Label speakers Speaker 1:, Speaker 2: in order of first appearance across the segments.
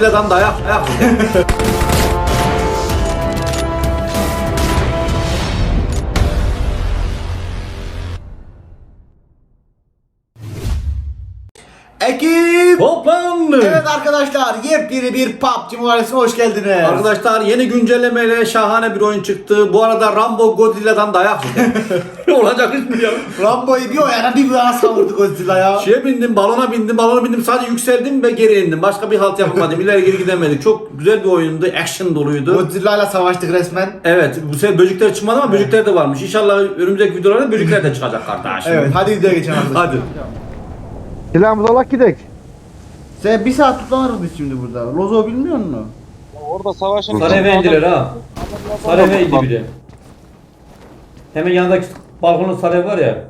Speaker 1: Bu arada Ram Lilla'dan dayak ayak yedi.
Speaker 2: Ekip!
Speaker 1: Hoplan!
Speaker 2: Evet arkadaşlar yepyeni bir PUBG Mobile'sine hoş geldiniz.
Speaker 1: Arkadaşlar yeni güncellemeyle şahane bir oyun çıktı. Bu arada Rambo Godzilla'dan dayak yedi. Olacak iş mi ya?
Speaker 2: Rambo'yu bir o yana bir yana savurdu Godzilla ya.
Speaker 1: Şeye bindim, balona bindim, balona bindim. Sadece yükseldim ve geri indim. Başka bir halt yapamadım. İleri geri gidemedik. Çok güzel bir oyundu. Action doluydu.
Speaker 2: Godzilla ile savaştık resmen.
Speaker 1: Evet, bu sefer böcekler çıkmadı ama böcekler de varmış. İnşallah önümüzdeki videolarda böcekler de çıkacak kardeşim.
Speaker 2: Evet hadi videoya geçelim.
Speaker 1: Hadi.
Speaker 3: Silahımızı alak gidek.
Speaker 2: Sen bir saat tutanırız biz şimdi burada. Lozo bilmiyor musun?
Speaker 4: Orada savaşın
Speaker 5: Sarayve indiler ha. Sarayve indi bir de. Hemen yanındaki balkonun saray var ya.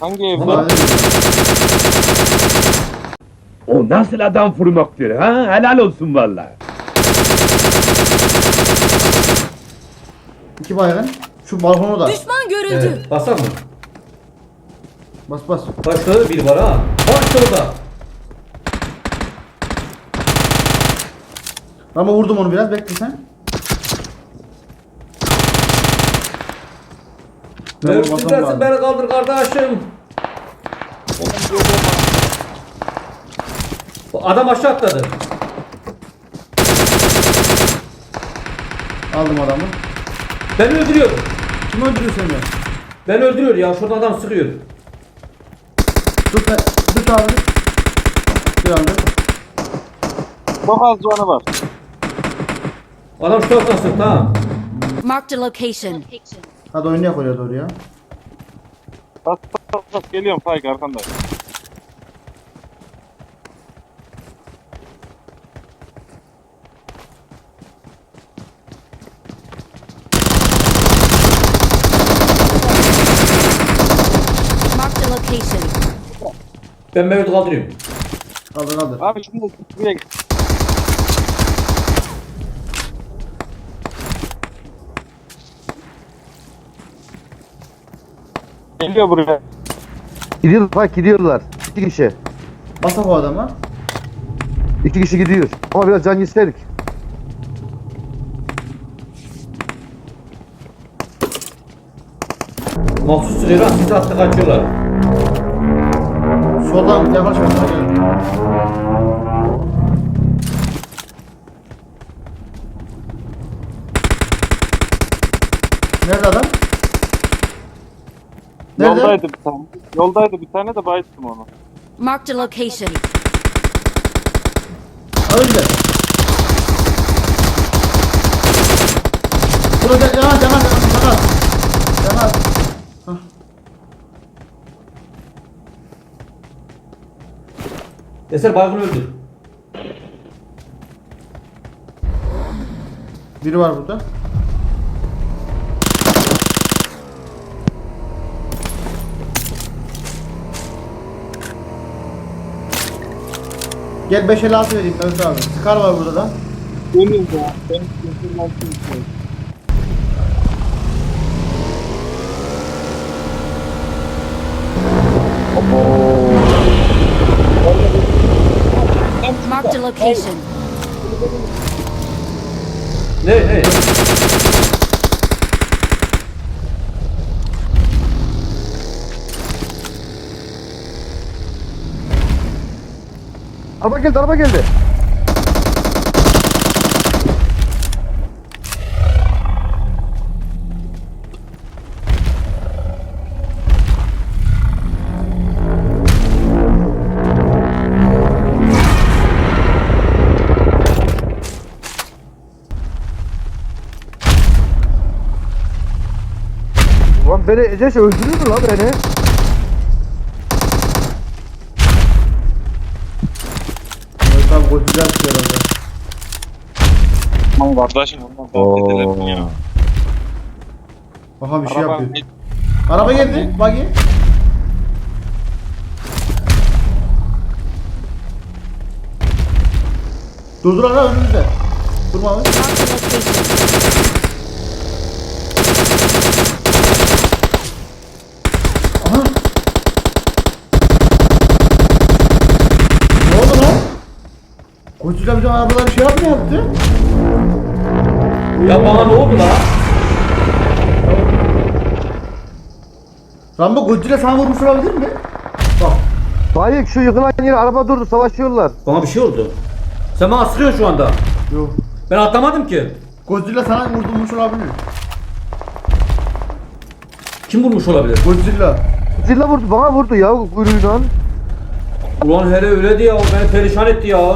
Speaker 4: hangi ev
Speaker 5: Ama-
Speaker 4: var?
Speaker 3: O nasıl adam vurmaktır ha? Helal olsun valla.
Speaker 2: İki baygın. Şu balkonu da.
Speaker 6: Düşman görüldü.
Speaker 5: Evet. Basak mı?
Speaker 2: Bas bas.
Speaker 5: Başka bir var ha. Bak orada.
Speaker 2: Ama vurdum onu biraz bekle sen. Lazım.
Speaker 5: beni kaldır kardeşim. Adam aşağı atladı.
Speaker 2: Aldım adamı.
Speaker 5: Beni öldürüyor.
Speaker 2: Kim öldürüyor seni?
Speaker 5: Beni öldürüyor ya. Şuradan adam sıkıyor.
Speaker 2: Tut be. Tut abi. Bir anda.
Speaker 4: Çok az canı var.
Speaker 5: Adam şu taraftan sıktı ha.
Speaker 6: Marked a location.
Speaker 2: Hadi oynayak oraya doğru ya.
Speaker 4: Bas bas bas geliyorum Faik arkanda.
Speaker 6: Marked a location.
Speaker 5: Ben Mevlüt'ü kaldırıyorum.
Speaker 2: Kaldır kaldır.
Speaker 4: Abi şimdi buraya git. Geliyor buraya.
Speaker 3: Gidiyorlar bak gidiyorlar. İki kişi.
Speaker 2: Basak o adama.
Speaker 3: İki kişi gidiyor. Ama biraz can istedik.
Speaker 5: Mahsus sürüyor ha. Sizi attı kaçıyorlar.
Speaker 2: Soldan yaklaş bana gel. Nerede adam? Nerede?
Speaker 4: Yoldaydı bir tane. Yoldaydı bir tane de bayıttım onu.
Speaker 6: Marked a location.
Speaker 2: Öldü. Burada yana yana yana
Speaker 5: Eser baygın öldü.
Speaker 2: Biri var burada. Gel 5 el altı vereyim Mehmet abi. Scar var burada da.
Speaker 4: Benim ya. İstiyorum.
Speaker 6: Marked a location.
Speaker 5: Ne ne?
Speaker 3: Araba geldi araba geldi. Lan beni Eceş öldürür mü lan beni?
Speaker 2: Mehmet abi şey herhalde.
Speaker 4: Aman kardeşim ondan daha dediler mi ya?
Speaker 2: Aha bir şey
Speaker 4: Araba
Speaker 2: yapıyor. Araba geldi. Buggy. Durdur ara önümüzde. Durma abi.
Speaker 6: Marked a location.
Speaker 2: Godzilla bizim arabaları şey yapma yaptı.
Speaker 5: Ya bana ne oldu la?
Speaker 2: Rambo Godzilla sana vurmuş olabilir mi? Bak.
Speaker 7: Faik şu yıkılan yere araba durdu savaşıyorlar.
Speaker 5: Bana bir şey oldu. Sen bana sıkıyorsun şu anda.
Speaker 2: Yok.
Speaker 5: Ben atlamadım ki.
Speaker 2: Godzilla sana vurdurmuş olabilir.
Speaker 5: Kim vurmuş olabilir?
Speaker 2: Godzilla.
Speaker 7: Zilla vurdu bana vurdu ya kuyruğundan.
Speaker 5: Ulan hele öyle diye ya beni perişan etti ya.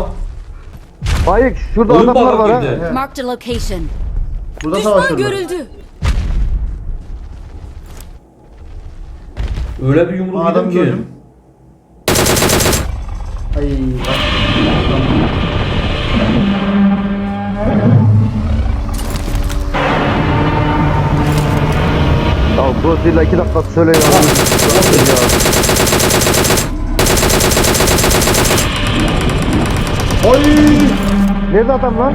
Speaker 7: Faik şurada
Speaker 5: Oyun
Speaker 7: adamlar var ha.
Speaker 5: girdi.
Speaker 6: Marked a location.
Speaker 2: Burada
Speaker 6: Düşman
Speaker 2: savaşıyorlar.
Speaker 6: görüldü.
Speaker 5: Öyle bir yumruk
Speaker 2: Adam
Speaker 5: yedim ki.
Speaker 2: gördüm. Ay bak.
Speaker 7: Ya Godzilla iki dakika söyle ya. ya.
Speaker 2: Oy!
Speaker 7: Nerede adam lan?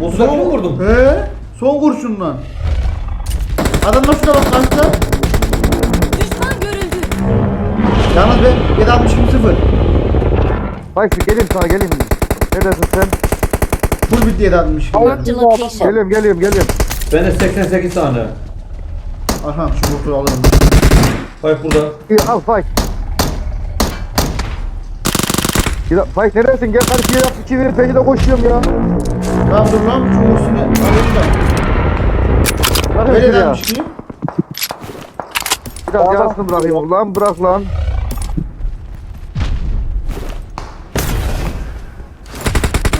Speaker 5: Bozulak mı vurdum?
Speaker 2: He? Son kurşunla. Adam nasıl da bak karşıda.
Speaker 6: Düşman görüldü.
Speaker 2: Yalnız ben 762 0.
Speaker 7: Faik şu geleyim sana geleyim. Neredesin sen?
Speaker 2: Full bitti 762.
Speaker 6: Marked a location.
Speaker 7: Geliyorum geliyorum geliyorum.
Speaker 5: Ben de 88 tane.
Speaker 2: Aha şu botu alırım.
Speaker 5: Bak burada.
Speaker 7: İyi al Faik. Ya, Faik neredesin? Gel karşıya yap. İki verin peşinde koşuyorum ya.
Speaker 2: Tamam dur lan şu boss'unu alayım da. Böyle
Speaker 7: şunu ya.
Speaker 2: 762.
Speaker 7: Biraz yarısını bırakayım. Lan bırak lan.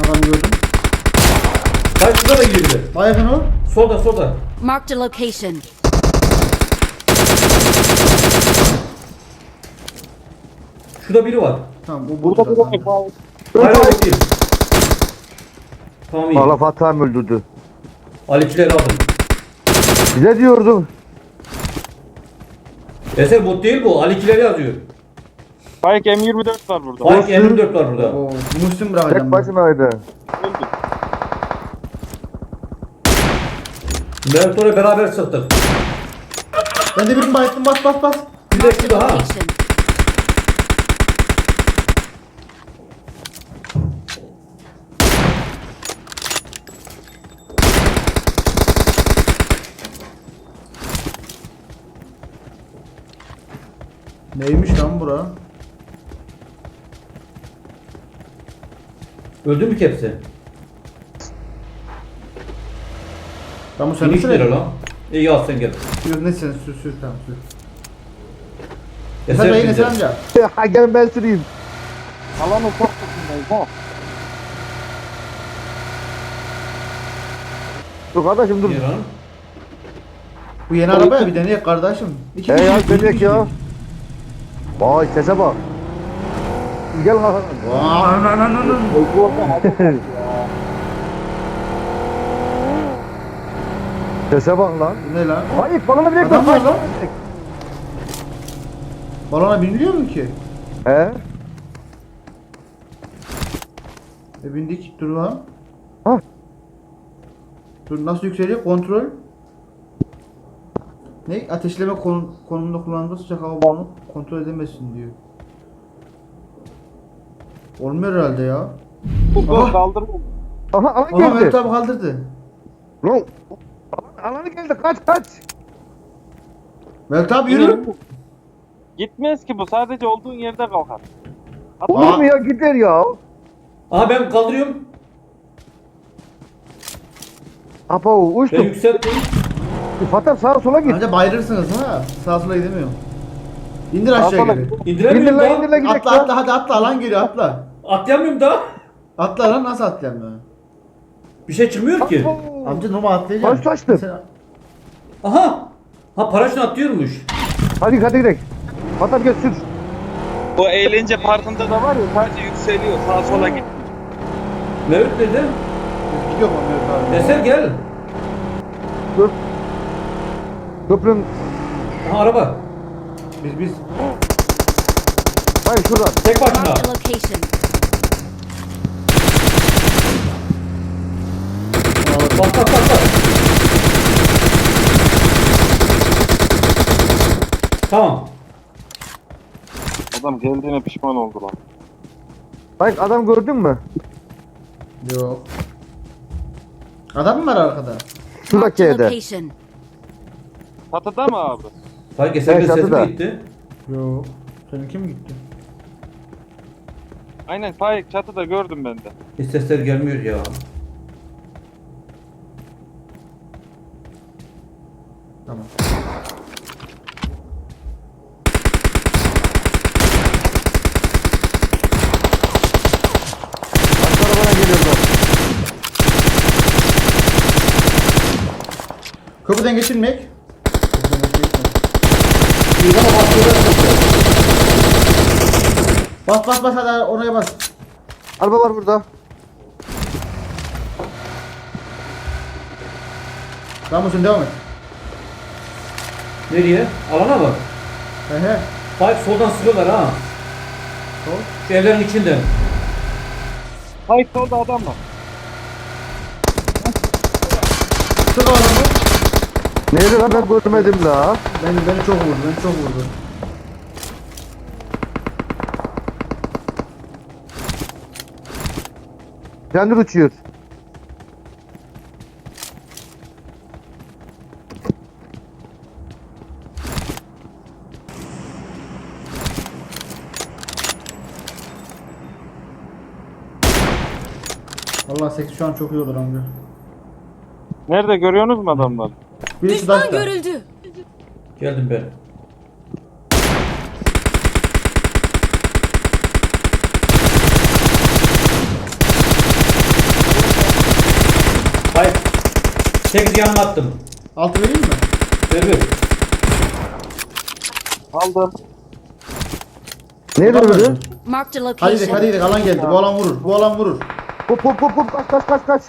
Speaker 2: Adam gördüm.
Speaker 5: Bak şurada da biri.
Speaker 2: Baygın o.
Speaker 5: Solda solda.
Speaker 6: Marked a location.
Speaker 5: Şurada biri var.
Speaker 2: Tamam o
Speaker 4: Burada
Speaker 2: burada.
Speaker 4: bir bak.
Speaker 5: Hayır değil. Tamam iyi.
Speaker 7: Allah Fatih abi öldürdü.
Speaker 5: Alikileri aldım.
Speaker 7: Bize diyordum.
Speaker 5: Eser bot değil bu. Alikileri yazıyor.
Speaker 4: Faik M24 var burada.
Speaker 5: Bak M24 var burada.
Speaker 2: Oo, Muslim bırakacağım.
Speaker 7: Tek
Speaker 2: ben.
Speaker 7: başınaydı.
Speaker 4: Öldü.
Speaker 5: Mehmet oraya beraber sıktık.
Speaker 2: Ben de birini bayıttım bas bas bas.
Speaker 5: Bir de
Speaker 6: Marked a
Speaker 5: şurada ha.
Speaker 6: location.
Speaker 2: Neymiş lan bura?
Speaker 5: Öldü mü ki hepsi?
Speaker 2: Tamam sen
Speaker 5: Finish nere lan? İyi al sen gel.
Speaker 2: Yok ne sen sür sür tamam sür.
Speaker 5: Eser
Speaker 2: Sen dayı ne sen amca?
Speaker 7: Ha gel ben süreyim.
Speaker 4: Alanın çok dışındayız ha.
Speaker 7: Dur kardeşim dur.
Speaker 5: Lan.
Speaker 2: Bu yeni araba ya bir deneyek kardeşim. İki
Speaker 7: He ya dönecek ya. Vay sese bak. Gel Hakan.
Speaker 2: Vay, na, na, na.
Speaker 7: Sese bak lan.
Speaker 2: Ne lan?
Speaker 7: Hayır balona bile
Speaker 2: Adam var lan. Balona biniliyor mu ki?
Speaker 7: He?
Speaker 2: E bindik dur. Ha. Dur nasıl yükseliyor? Kontrol. Ne? Ateşleme konum, konumunda kullandığı sıcak hava balonu kontrol edemezsin diyor. Olmuyor herhalde ya.
Speaker 4: Dur kaldırma.
Speaker 7: Aha alan
Speaker 2: Ama Mehmet
Speaker 7: geldi.
Speaker 2: abi kaldırdı.
Speaker 7: Lan. Alan- Alanı geldi kaç kaç.
Speaker 2: Mehmet abi yürü.
Speaker 4: Gitmez ki bu sadece olduğun yerde kalkar.
Speaker 7: Olur mu ya gider ya.
Speaker 5: Aha ben kaldırıyorum.
Speaker 7: Apa
Speaker 5: Ben
Speaker 7: uçtum.
Speaker 5: yükselttim.
Speaker 7: Fatih sağa sola git.
Speaker 2: Anca bayırırsınız ha. Sağa sola gidemiyorum. İndir aşağı geri.
Speaker 7: İndir
Speaker 5: İndiremiyorum
Speaker 7: lan
Speaker 5: daha.
Speaker 7: indir lan gidelim
Speaker 2: Atla atla hadi atla alan geliyor atla.
Speaker 5: Atlayamıyorum daha.
Speaker 2: Atla lan nasıl atlayayım ben?
Speaker 5: Bir şey çıkmıyor ki.
Speaker 2: Amca normal atlayacağım.
Speaker 7: Kaç taştı?
Speaker 2: Sen-
Speaker 5: Aha. Ha paraşüt atlıyormuş.
Speaker 7: Hadi hadi gidelim. Fatih gel sür.
Speaker 4: Bu eğlence parkında da var ya sadece yükseliyor sağa sola git.
Speaker 5: Mevlüt dedi.
Speaker 2: Gidiyor mu Mehmet abi?
Speaker 5: Eser gel.
Speaker 7: Dur. Köprünün
Speaker 5: Aha araba.
Speaker 2: Biz biz
Speaker 7: hayır şuradan.
Speaker 5: Tek başına.
Speaker 6: Marked a location.
Speaker 5: Bak bak bak bak. Tamam.
Speaker 4: Adam geldiğine pişman oldu lan.
Speaker 7: Hayır adam gördün mü?
Speaker 2: Yok. Adam mı var arkada?
Speaker 7: Şuradaki
Speaker 6: Marked a
Speaker 7: evde.
Speaker 6: location.
Speaker 4: Çatıda mı abi?
Speaker 5: Sanki gün
Speaker 7: Evet,
Speaker 5: sesim
Speaker 7: çatıda.
Speaker 5: gitti.
Speaker 2: Yok. Seninki mi gitti?
Speaker 4: Aynen Faik çatıda gördüm ben de.
Speaker 5: Hiç sesler gelmiyor ya.
Speaker 2: Tamam.
Speaker 7: Başka arabana geliyorlar.
Speaker 2: Köprüden geçilmek. Bas bas bas hadi oraya bas.
Speaker 7: Araba var burada.
Speaker 2: Tamam sen devam et.
Speaker 5: Nereye? Alana bak.
Speaker 2: He he.
Speaker 5: Bak soldan sıkıyorlar ha.
Speaker 2: Sol.
Speaker 5: Şu evlerin içinde.
Speaker 4: Faik solda adam var.
Speaker 2: Sık adamı.
Speaker 7: Neydi lan ben görmedim la.
Speaker 2: Beni, beni çok vurdu, beni çok vurdu.
Speaker 7: Kendi uçuyor.
Speaker 2: Vallahi seks şu an çok iyi olur amca.
Speaker 4: Nerede görüyorsunuz mu adamları?
Speaker 2: Birisi
Speaker 6: Düşman
Speaker 2: taşta.
Speaker 6: görüldü.
Speaker 5: Geldim ben. Hayır. 8 yanına attım.
Speaker 2: Altı vereyim mi?
Speaker 5: Ver ver.
Speaker 4: Aldım.
Speaker 2: Tamam.
Speaker 7: öyle?
Speaker 6: Marked a
Speaker 2: Hadi gidelim,
Speaker 6: location.
Speaker 2: hadi gidelim. Alan geldi. Bu alan vurur. Bu alan vurur.
Speaker 7: Hop hop hop hop kaç kaç kaç kaç.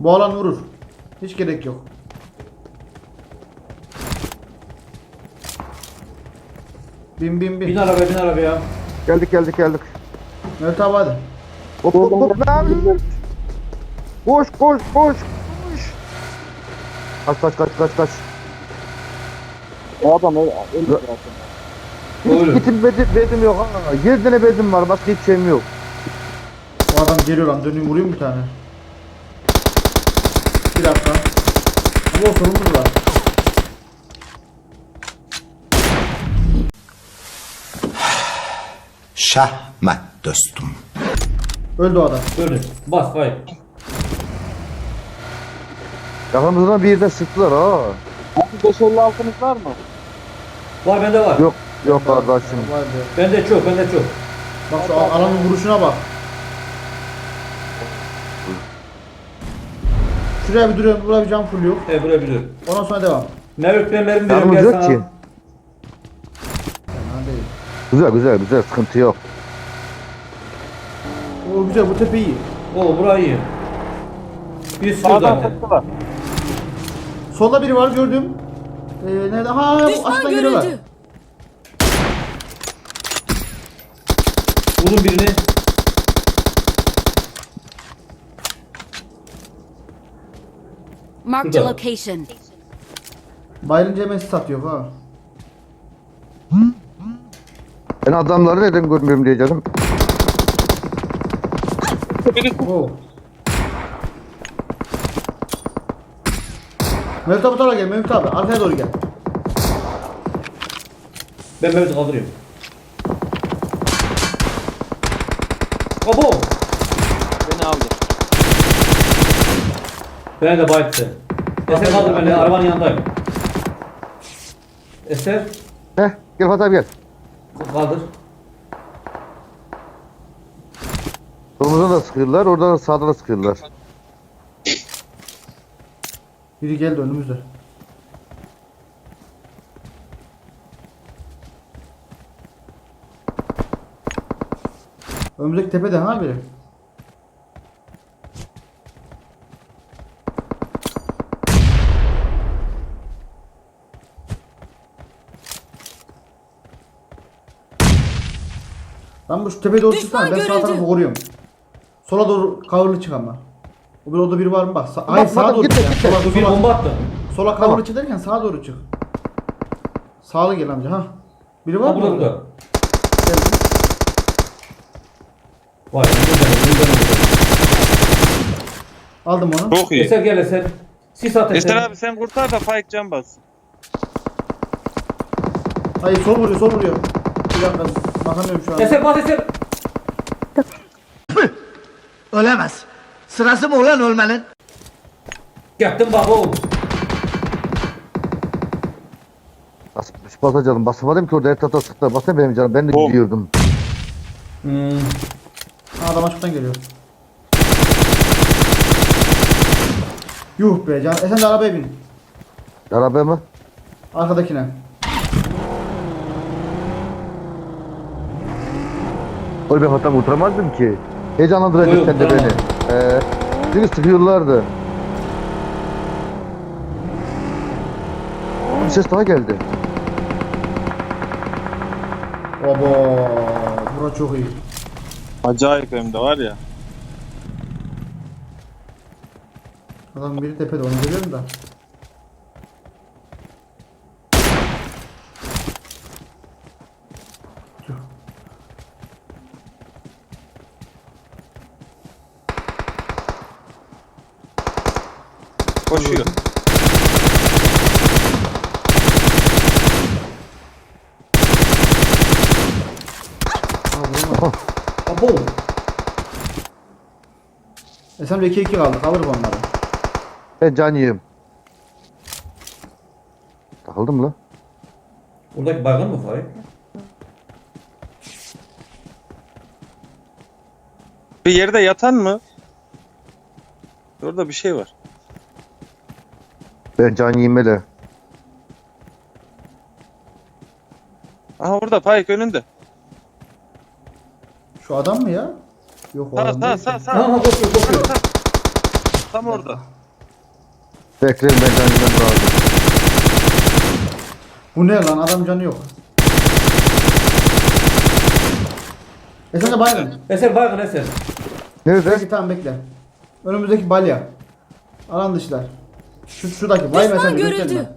Speaker 2: Bu alan vurur. Hiç gerek yok. Bin bin
Speaker 5: Bin
Speaker 2: bin.
Speaker 5: arabaya bin arabaya.
Speaker 7: Geldik geldik geldik.
Speaker 2: Mehmet abi hadi.
Speaker 7: Hop hop hop ne yapıyorsun? Koş koş koş koş. Kaç kaç kaç kaç kaç.
Speaker 4: O adam öyle.
Speaker 7: Hiç
Speaker 5: Öyle.
Speaker 7: gitim bezim, bezim yok ha. 100 tane bezim var başka hiçbir şeyim yok.
Speaker 2: O adam geliyor lan. Döneyim vurayım bir tane. Bir dakika. Ama o sorumuz var.
Speaker 8: Şahmat dostum.
Speaker 2: Öldü o adam.
Speaker 5: Gördün. Bas hayır.
Speaker 7: Yakamızdan bir yerden sıktılar ha.
Speaker 4: 556'nız var mı?
Speaker 5: Var bende var.
Speaker 7: Yok yok kardeşim.
Speaker 2: Vay be.
Speaker 5: Bende çok bende çok.
Speaker 2: Bak şu alanın vuruşuna bak. Şuraya bir duruyorum. Buraya bir cam full yok.
Speaker 5: E buraya biliyor.
Speaker 2: Ondan sonra devam.
Speaker 5: Mevlüt ben mermi veriyorum gel
Speaker 7: yok
Speaker 5: sana.
Speaker 7: ki. Güzel güzel güzel sıkıntı yok.
Speaker 2: O güzel bu tepe iyi.
Speaker 5: Oo burayı iyi. Bir sürü
Speaker 4: Sağdan
Speaker 5: zaten.
Speaker 2: Solda biri var gördüm. Ee, nerede? Ha bu
Speaker 6: Düşman
Speaker 2: aşağıdan geliyorlar.
Speaker 6: görüldü.
Speaker 5: Vurun birini.
Speaker 6: Marked a
Speaker 5: Şurada.
Speaker 6: location.
Speaker 2: Bayılınca hemen satıyor ha.
Speaker 7: Ben adamları neden görmüyorum diyeceğim.
Speaker 2: Oo. Mehmet abi tarafa gel Mehmet abi. Arkaya doğru gel.
Speaker 5: Ben Mevlüt'ü kaldırıyorum. Abo!
Speaker 4: Beni aldı.
Speaker 5: Ben de bayıttı. Eser kaldır beni arabanın yanındayım. Eser
Speaker 7: Heh gel Fatih abi gel.
Speaker 5: Kaldır.
Speaker 7: Solumuzdan da sıkıyorlar oradan da sağdan da sıkıyorlar.
Speaker 2: Biri geldi önümüzde. Önümüzdeki tepede ha biri. Ben bu şu tepeye doğru çıksana ben sağ
Speaker 6: görüldü.
Speaker 2: tarafı koruyorum. Sola doğru kavurlu çık ama. O bir orada biri var mı bak. Sa- Hayır
Speaker 7: bak,
Speaker 2: sağa doğru çık. ya.
Speaker 7: gitme.
Speaker 2: Sola,
Speaker 5: bir
Speaker 2: sola,
Speaker 5: bomba attı.
Speaker 2: sola kavurlu çık derken sağa doğru çık. Sağlı gel amca ha. Biri var
Speaker 5: Ha
Speaker 2: mı?
Speaker 5: burada burada.
Speaker 2: Gel.
Speaker 5: Vay buradan buradan buradan.
Speaker 2: Aldım onu.
Speaker 4: Çok iyi.
Speaker 5: Eser gel Eser. Sis at
Speaker 4: Eser
Speaker 5: Eser.
Speaker 4: abi sen kurtar da Faik can bas.
Speaker 2: Hayır sol vuruyor sol vuruyor. Bir dakika bakamıyorum şu an.
Speaker 5: Eser bas Eser.
Speaker 8: Ölemez. Sırası mı ulan ölmenin?
Speaker 5: Gittim bak oğlum.
Speaker 7: Nasıl basacağım? Basamadım ki orada tata sıktılar. Basın benim canım. Ben de
Speaker 4: Bom.
Speaker 7: gidiyordum.
Speaker 5: Hmm.
Speaker 2: Ha, adam açıktan geliyor. Yuh be can. E sen de arabaya bin.
Speaker 7: Arabaya mı?
Speaker 2: Arkadakine.
Speaker 7: Oy ben hatta kurtaramazdım ki. Heyecanlandıracaksın
Speaker 5: Yok,
Speaker 7: sen de beni.
Speaker 5: tamam.
Speaker 7: Ee, çünkü sıkıyorlardı. Bir ses daha geldi.
Speaker 2: Obo. Bura çok iyi.
Speaker 4: Acayip hem de var ya.
Speaker 2: Adam biri tepede onu görüyorum da. Tüh.
Speaker 4: Koşuyor.
Speaker 5: Abo.
Speaker 2: E sen de 2-2 kaldı. Alırım onları.
Speaker 7: Ben can yiyeyim. Takıldım lan.
Speaker 5: Buradaki baygın mı Faik?
Speaker 4: Bir yerde yatan mı? Orada bir şey var.
Speaker 7: Ben can yiyeyim hele.
Speaker 4: Aha orada Faik önünde.
Speaker 2: Şu adam mı ya? Yok o
Speaker 4: Sağ
Speaker 2: adam
Speaker 4: sağ
Speaker 2: değil
Speaker 4: sağ sağ.
Speaker 5: Ha ha koşuyor koşuyor.
Speaker 4: Tam orada.
Speaker 7: Bekleyin ben yemem lazım.
Speaker 2: Bu ne lan? Adam canı yok. E sen de baygın.
Speaker 5: Eser baygın Eser.
Speaker 7: Nerede?
Speaker 2: Peki tamam bekle. Önümüzdeki balya. Alan dışlar. Şu şuradaki. Vay
Speaker 6: Düşman
Speaker 2: mesela
Speaker 6: görüldü.
Speaker 2: gösterme.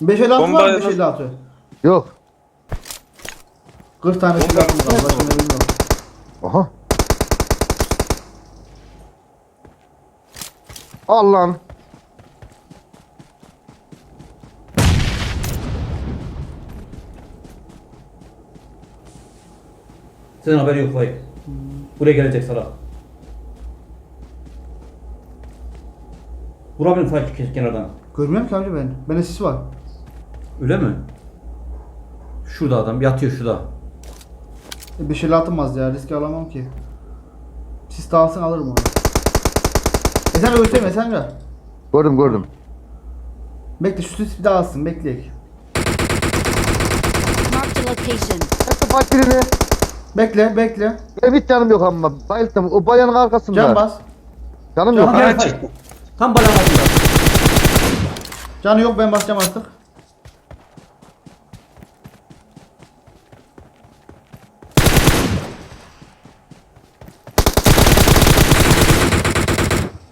Speaker 2: 556
Speaker 4: Bomba
Speaker 2: var mı
Speaker 4: nasıl-
Speaker 2: 556?
Speaker 7: Yok.
Speaker 2: 40 tane silahım var. Başka ne bilmiyorum.
Speaker 7: Aha. Al lan.
Speaker 5: Senin haberi yok Faik. Buraya gelecek sana. Vurabilirim Faik ke- kenardan.
Speaker 2: Görmüyorum ki amca ben. Bende sis var.
Speaker 5: Öyle mi? Şurada adam yatıyor şurada.
Speaker 2: E 556 az ya. Riske alamam ki. Sis dağılsın alırım onu. E sen de gösterme sen de.
Speaker 7: Gördüm gördüm.
Speaker 2: Bekle şu sis bir dağılsın. Bekleyek.
Speaker 6: Marked a location.
Speaker 7: Hadi bak birini.
Speaker 2: Bekle bekle.
Speaker 7: Benim hiç canım yok ama. Bayıldım. O bayanın arkasında.
Speaker 2: Can bas.
Speaker 7: Canım
Speaker 2: Can
Speaker 7: yok.
Speaker 5: Tam
Speaker 2: bas.
Speaker 5: gel Faik. Tam balan altında.
Speaker 2: Canı yok ben basacağım artık.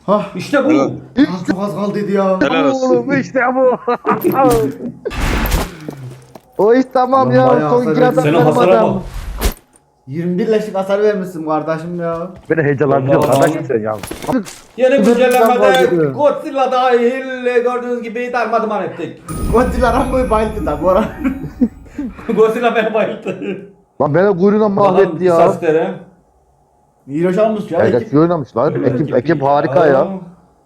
Speaker 2: Hah.
Speaker 5: İşte bu.
Speaker 4: Evet.
Speaker 2: Lan çok az kaldıydı ya.
Speaker 4: Helal olsun.
Speaker 7: Oğlum işte bu. o iş tamam
Speaker 2: Lan
Speaker 7: ya.
Speaker 2: bayağı
Speaker 7: Son
Speaker 2: hasar
Speaker 7: adam
Speaker 5: Senin
Speaker 7: benim
Speaker 5: hasara
Speaker 7: adam.
Speaker 5: bak.
Speaker 2: 21 leşlik hasar vermişsin kardeşim ya.
Speaker 7: Beni heyecanlandırıyor
Speaker 5: Allah
Speaker 7: kardeşim
Speaker 5: Allah.
Speaker 7: sen ya.
Speaker 5: Yeni güncellemede. Godzilla dahil gördüğünüz gibi darmaduman ettik.
Speaker 2: Godzilla Rambo'yu bayılttı da bu ara.
Speaker 5: Godzilla beni bayılttı.
Speaker 7: Lan beni kuyruğuna mahvetti ya.
Speaker 5: Sastere.
Speaker 2: İyi almış ya.
Speaker 7: Evet iyi oynamış lan. Ekip, ekip harika ya.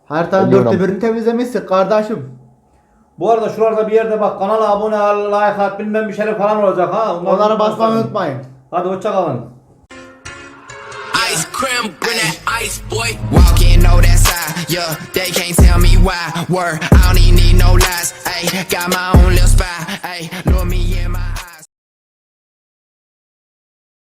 Speaker 2: Her tane dörtte birini temizlemişsin kardeşim.
Speaker 5: Bu arada şuralarda bir yerde bak kanala abone ol, like at bilmem bir şeyler falan olacak ha. Onları
Speaker 2: Onlara basmayı unutmayın.
Speaker 5: Hadi hoşça kalın.
Speaker 9: Ice cream, bring that ice, boy. Walk in, know that side, yeah. They can't tell me why. Word, I don't even need no lies. Ayy, got my own little spy. Ayy, know me in my